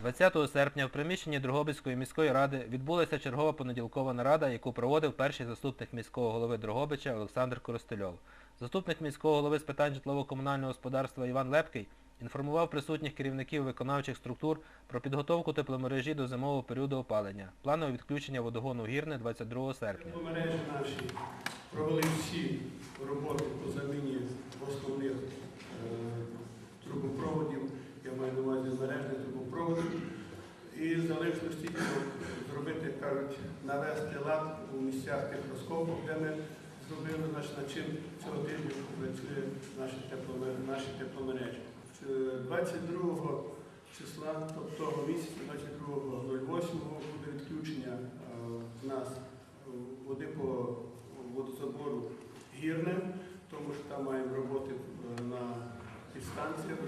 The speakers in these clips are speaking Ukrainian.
20 серпня в приміщенні Дрогобицької міської ради відбулася чергова понеділкова нарада, яку проводив перший заступник міського голови Дрогобича Олександр Коростельов. Заступник міського голови з питань житлово-комунального господарства Іван Лепкий інформував присутніх керівників виконавчих структур про підготовку тепломережі до зимового періоду опалення, планове відключення водогону Гірне 22 серпня. Мережі наші провели всі роботи по заміні значить, над чим цього тижня працює наші, тепломер- тепломережі. Е, 22 числа, тобто того місяця, 22.08 буде відключення е, в нас е, води по водозабору гірне, тому що там маємо роботи е, на підстанціях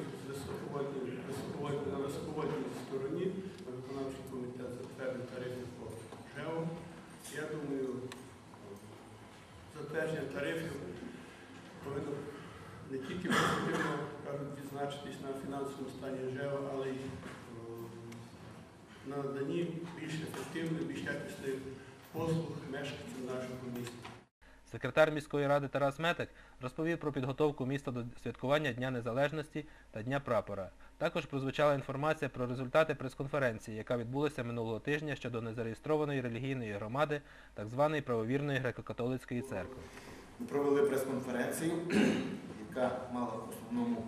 на високовольтній стороні. Виконавчий комітет затвердив тарифи по ЖЕО. Я думаю, затвердження тарифів повинно не тільки позитивно кажуть, відзначитись на фінансовому стані ЖЕО, але й е, на наданні більш ефективних, більш якісних послуг мешканців нашого міста. Секретар міської ради Тарас Метик розповів про підготовку міста до святкування Дня Незалежності та Дня прапора. Також прозвучала інформація про результати прес-конференції, яка відбулася минулого тижня щодо незареєстрованої релігійної громади, так званої правовірної греко-католицької церкви. Ми провели прес-конференцію, яка мала в основному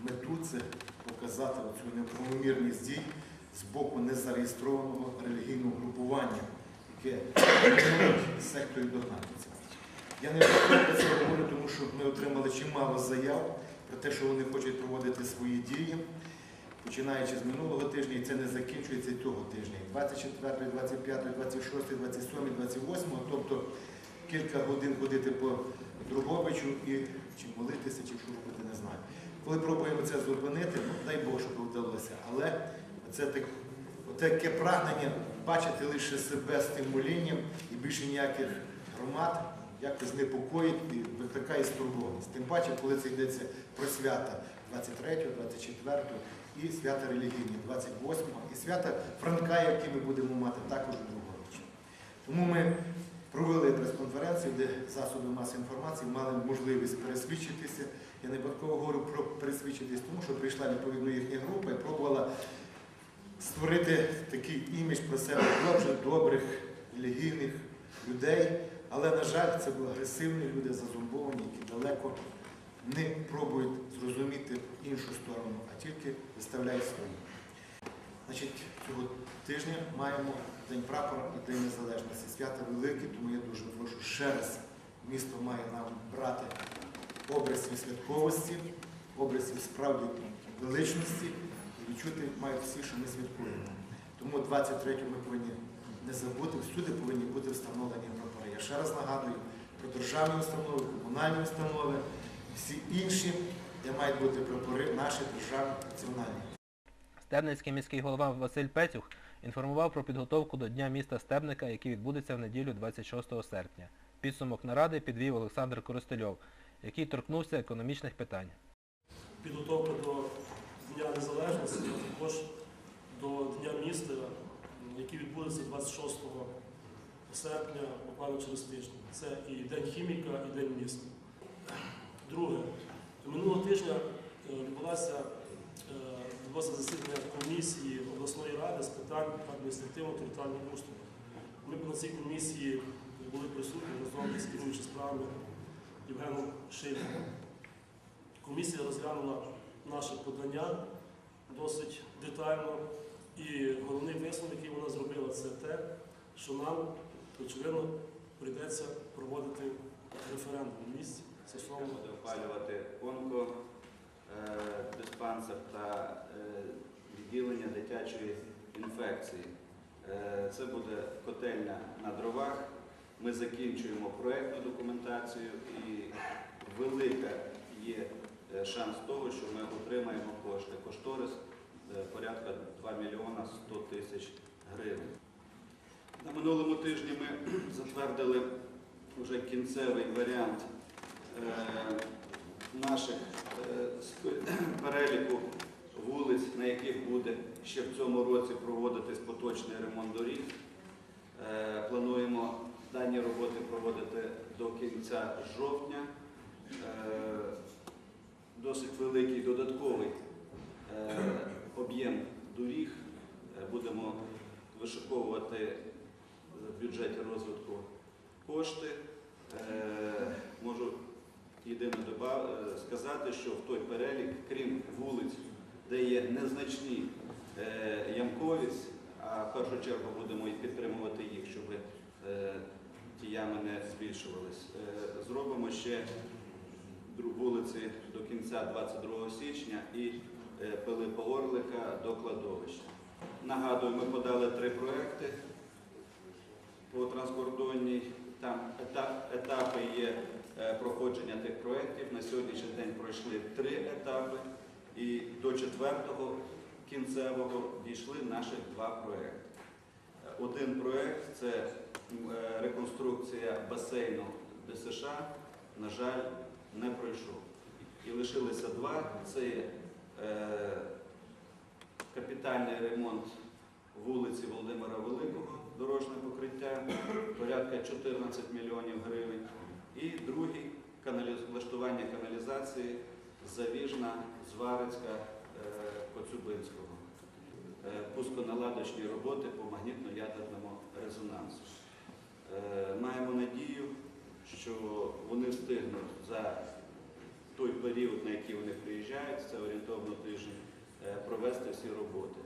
мету це показати цю неправомірність дій з боку незареєстрованого релігійного групування, яке в секторі догнатиться. Я не про це говорю, тому що ми отримали чимало заяв про те, що вони хочуть проводити свої дії, починаючи з минулого тижня, і це не закінчується і того тижня. І 24, 25, 26, 27, 28, тобто кілька годин ходити по Другобичу і чи молитися, чи що робити, не знаю. Коли пробуємо це зупинити, ну, дай Бог, щоб вдалося. Але це так, таке прагнення бачити лише себе з тим молінням і більше ніяких громад якось непокоїть і викликає стурбованість. Тим паче, коли це йдеться про свята 23, 24 і свята релігійні 28 і свята Франка, які ми будемо мати також у Другобичі. Тому ми провели прес-конференцію, де засоби масової інформації мали можливість пересвідчитися. Я не випадково говорю про пересвідчитись, тому що прийшла відповідно їхня група і пробувала створити такий імідж про себе дуже добрих, релігійних людей. Але, на жаль, це були агресивні люди, зазумбовані, які далеко не пробують зрозуміти іншу сторону, а тільки виставляють свою. Значить, цього тижня маємо День прапора і День Незалежності. Свята велике, тому я дуже прошу ще раз. Місто має нам брати образів святковості, образів справді величності і відчути мають всі, що ми святкуємо. Тому 23-го ми повинні не забути, всюди повинні бути встановлені. Я ще раз нагадую про державні установи, комунальні установи, всі інші, де мають бути прапори наші державні національні. Стебницький міський голова Василь Пецюх інформував про підготовку до Дня міста Стебника, який відбудеться в неділю 26 серпня. Підсумок наради підвів Олександр Коростельов, який торкнувся економічних питань. підготовка до Дня Незалежності, а також до Дня міста, який відбудеться 26 серпня, буквально через тиждень. Це і День хіміка, і День міста. Друге, минулого тижня е, е, відбулося засідання комісії обласної ради з питань адміністративно-територіального устрою. Ми на цій комісії були присутні разом з керуючим справами Євгеном Шильником. Комісія розглянула наше подання досить детально. І головний висновок, який вона зробила, це те, що нам, очевидно, прийдеться проводити референдум в місті стосовно буде опалювати онко, е, диспансер та е, відділення дитячої інфекції. Е, Це буде котельня на дровах. Ми закінчуємо проєктну документацію і велика є шанс того, що ми отримаємо кошти. Кошторис порядка 2 мільйона 100 тисяч гривень. На минулому тижні ми затвердили вже кінцевий варіант е, наших е, переліку вулиць, на яких буде ще в цьому році проводитись поточний ремонт доріг. Е, Плануємо дані роботи проводити до кінця жовтня. Досить великий додатковий об'єм доріг будемо вишуковувати в бюджеті розвитку кошти. Е, Можу єдине е, сказати, що в той перелік, крім вулиць, де є незначні е, ямковість, а в першу чергу будемо підтримувати їх, щоб ті ями не збільшувались. Зробимо ще вулиці до кінця 22 січня і Пилипа Орлика до кладовища. Нагадую, ми подали три проекти по транскордонній. Там етап, етапи є е, проходження тих проєктів. На сьогоднішній день пройшли три етапи, і до четвертого кінцевого дійшли наших два проєкти. Один проєкт це е, реконструкція басейну ДСШ, на жаль, не пройшов. І лишилися два. Це є е, капітальний ремонт вулиці Володимира Великого, дорожнє покриття, порядка 14 мільйонів гривень. І другий влаштування каналізації Завіжна, Зварицька, е, Коцюбинського. Е, Пусконаладочні роботи по магнітно-ядерному резонансу. Е, Маємо надію, що вони встигнуть за той період, на який вони приїжджають, це орієнтовно тиждень, провести всі роботи.